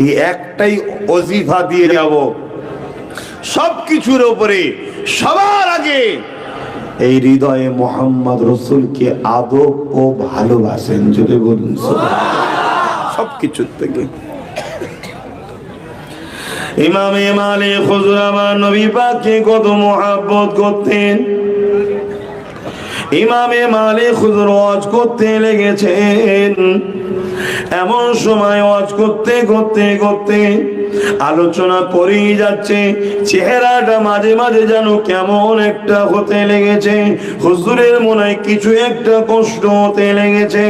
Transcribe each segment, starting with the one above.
এই একটাই অজিফা দিয়ে যাব। সব কিছুর উপরে সবার আগে এই হৃদয়ে মোহাম্মদ রসুলকে আদব ও ভালোবাসেন জুড়ে বলুন সব কিছুর থেকে। ইমামে মালে হুজুর আমার নবী পাককে কত মোহাব্বত করতেন। ইমামে মালে হুজুর ওয়াজ করতে লেগেছেন। এমন সময় ওয়াজ করতে করতে করতে আলোচনা করেই যাচ্ছে। চেহারাটা মাঝে মাঝে যেন কেমন একটা হতে লেগেছে। হুজুরের মনে কিছু একটা কষ্ট হতে লেগেছে।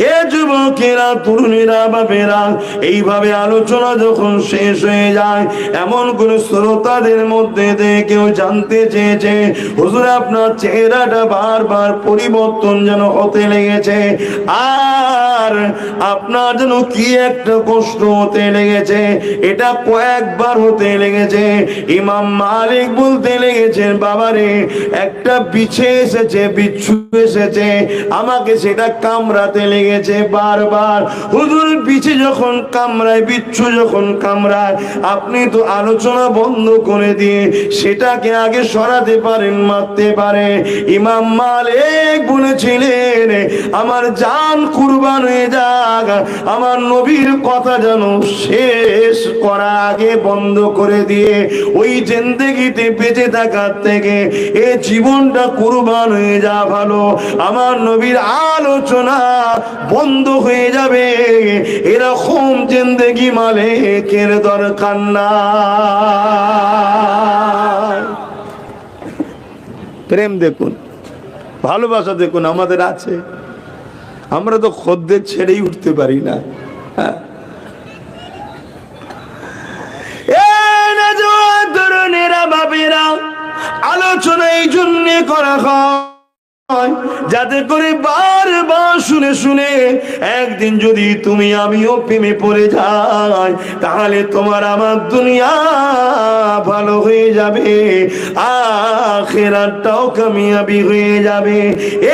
এ যুবকেরা, তরুণীরা, বাপেরা, এইভাবে আলোচনা যখন শেষ হয়ে যায়, এমন কোন শ্রোতাদের মধ্যে কেউ জানতে চেয়েছে, হুজুর, আপনার চেহারাটা বারবার পরিবর্তন যেন হতে লেগেছে, আর আপনার যেন কি একটা কষ্ট হতে লেগেছে, এটা কয়েকবার হতে লেগেছে। ইমাম মালিক বলতে লেগেছেন, বাবারে, একটা বিছে এসেছে, বিচ্ছু এসেছে, আমাকে সেটা কামড়াতে লেগেছে। বারবার। হুজুর পিছে যখন কামড়ায়, বিচ্ছু যখন কামড়ায়, আপনি তো আলোচনা বন্ধ করে দিয়ে সেটাকে আগে সরাতে পারেন, মারতে পারে। ইমাম মালিক বলেছিলেন, আমার জান কুরবান হয়ে যাক, আমার নবীর কথা যেন শেষ করা আগে বন্ধ করে দিয়ে ওই জেন্দেগিতে বেঁচে থাকার থেকে এ জীবনটা কুরবান হয়ে যা ভালো। আমার নবীর আলোচনা বন্ধ হয়ে যাবে। এরকম জেন্দেগি মালিকের দরকার না প্রেম দেখুন, ভালোবাসা দেখুন আমাদের আছে। আমরা তো খদ্দের ছেড়েই উঠতে পারি না। হ্যাঁ। আলোচনা এই জন্য করা হয়। যাতে করে বারবার শুনে শুনে একদিন যদি তুমি আমিও প্রেমে পড়ে যাই, তাহলে তোমার আমার দুনিয়া ভালো হয়ে যাবে আখেরাটাও কামিয়াবি হয়ে যাবে।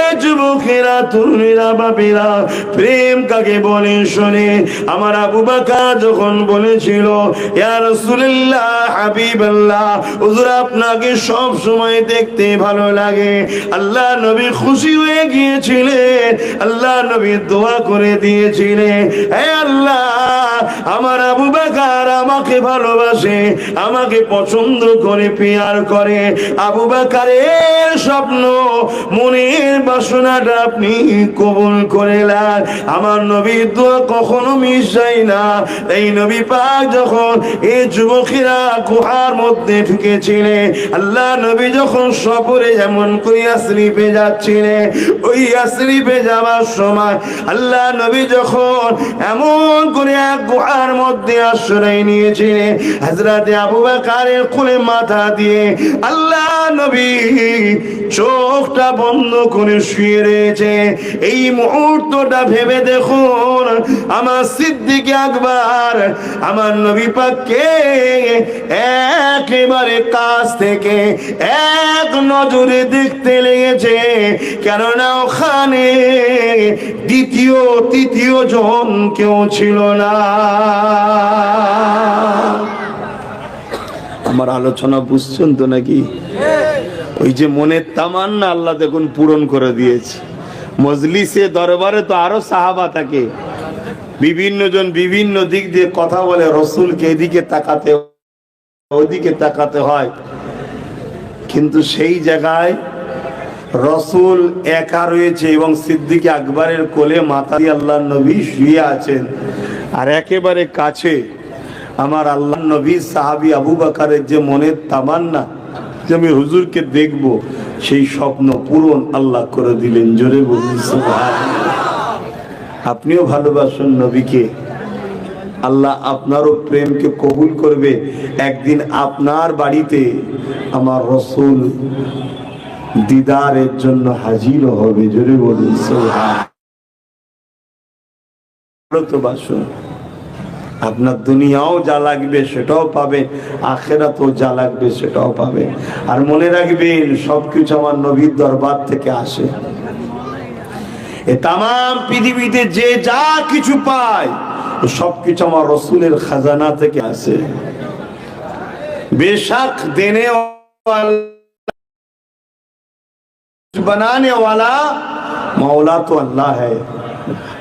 এ যুবকেরা, তরুণেরা, বাপেরা, প্রেম কাকে বলে শোনে? আমার আবু বাকা যখন বলেছিল, ইয়া রাসূলুল্লাহ, হাবিবাল্লাহ, হুজুর আপনাকে সব সময় দেখতে ভালো লাগে। আল্লাহ নবী খুশি হয়ে গিয়েছিলেন। আল্লাহ নবী দোয়া করে দিয়েছিলেন। হে আল্লাহ, আমার আবু বাকার আমাকে ভালোবাসে, আমাকে পছন্দ করে, পেয়ার করে। আবু বাকারের স্বপ্ন, মনের বাসনাটা আপনি কবুল করে লান আমার নবীর দোয়া কখনো মিস যায় না। এই নবী পাক যখন এই যুবকেরা গুহার মধ্যে ঢুকেছিলেন, আল্লাহ নবী যখন সফরে যেমন করিয়া স্লিপে যাচ্ছিলেন ওই স্লিপে যাওয়ার সময় আল্লাহ নবী যখন এমন করে গুহার মধ্যে আশ্রয় নিয়েছিলেন হাজরাতে আবু বাকারের কোলে মাথা দিয়ে আল্লাহ নবী চোখটা বন্ধ করে শুয়ে রয়েছে। এই মুহূর্তটা ভেবে দেখুন, আমার সিদ্দিক আকবর, আমার নবী পাককে একেবারে কাছ থেকে এক নজরে দেখতে লেগেছে। কেননা ওখানে দ্বিতীয়, তৃতীয় জন কেউ ছিল না। আমার আলোচনা বুঝছেন তো নাকি? ওই যে মনের তামান্না আল্লাহ দেখুন পূরণ করে দিয়েছে। মজলিসে দরবারে তো আরও সাহাবা থাকে। বিভিন্ন জন বিভিন্ন দিক দিয়ে কথা বলে, রসুলকে এদিকে তাকাতে ওইদিকে তাকাতে হয়। কিন্তু সেই জায়গায় রসুল একা রয়েছে এবং সিদ্দিকে আকবরের কোলে দিয়ে আল্লাহ নবী শুয়ে আছেন। আর একেবারে কাছে আমার আল্লাহ নবী সাহাবি আবু বাকারের যে মনের তামান্না যে আমি হুজুরকে দেখব, সেই স্বপ্ন পূরণ আল্লাহ করে দিলেন। জোরে আপনিও ভালোবাসুন নবীকে। আল্লাহ আপনারও প্রেমকে কবুল করবে। একদিন আপনার বাড়িতে আমার রসুল দিদারের জন্য হাজির হবে। জোরে বলুন। বাসুন আপনার দুনিয়াও যা লাগবে সেটাও পাবে, আখেরাতেও যা লাগবে সেটাও পাবে। আর মনে রাখবেন, সবকিছু আমার নবীর দরবার থেকে আসে। এ তাম পৃথিবীতে যে যা কিছু পায় সব কিছু আমার রসুলের খাজানা থেকে আসে। বেশাক দেনে বানানে মৌলা তো আল্লাহ হ্যাঁ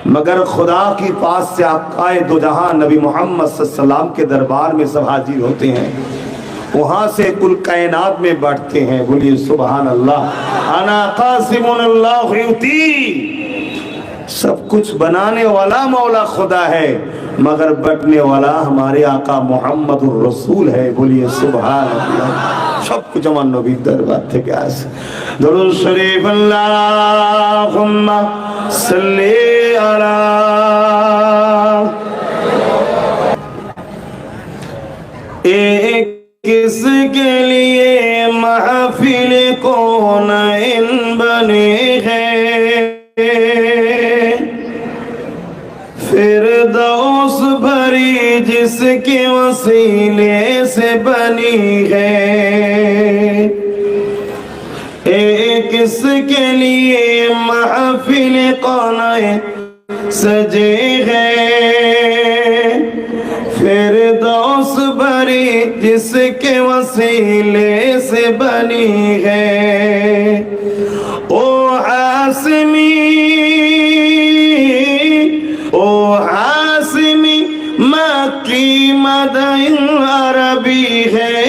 مگر خدا کی پاس سے آئے دو جہاں نبی محمد صلی اللہ علیہ وسلم کے دربار میں سب حاضر ہوتے ہیں، وہاں سے کل کائنات میں بڑھتے ہیں۔ بولیے سبحان اللہ۔ انا قاسم اللہ سب کچھ بنانے والا مولا خدا ہے، مگر بٹنے والا ہمارے آقا محمد الرسول ہے۔ بولیے سبحان اللہ۔ सब कुछ আমার নবীর দরবার থেকে আসে দরুদ শরীফ আল্লাহুম্মা সাল্লি আলা एक किसके लिए महफिल कौन इन बने हैं फिर दोस भरी जिसके वसीले से बनी है इसके लिए महफिल कौन सजे हैं फिर दोस भरी जिसके वसीले से बनी है ओ हासमी ओ हासमी मक्की मदन अरबी है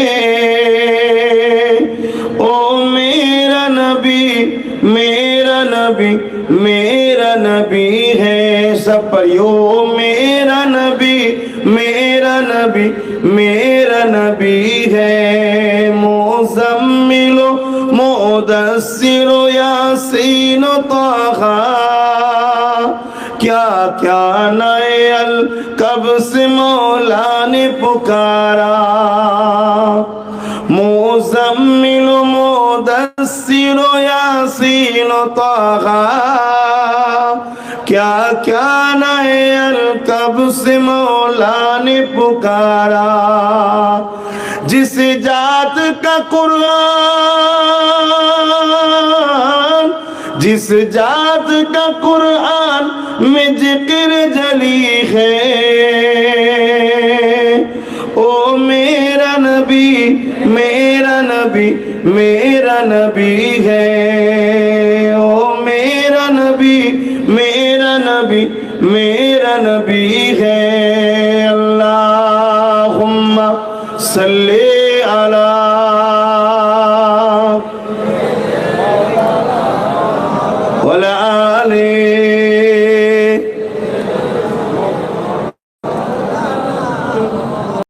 मेरा नबी है मोजम्मिलो मोदस्सिरो यासीनो ताहा क्या क्या नए अल कब से मौला ने पुकारा मोजम्मिल मोदस्सिर यासीन ताहा क्या क्या नए कब से मौला ने पुकारा? जिस जात का कुरान, जिस जात का कुरान में ज़िक्र जली है। ओ मेरा नबी मेरा नबी मेरा नबी है। میرا نبی ہے اللہم صلی علی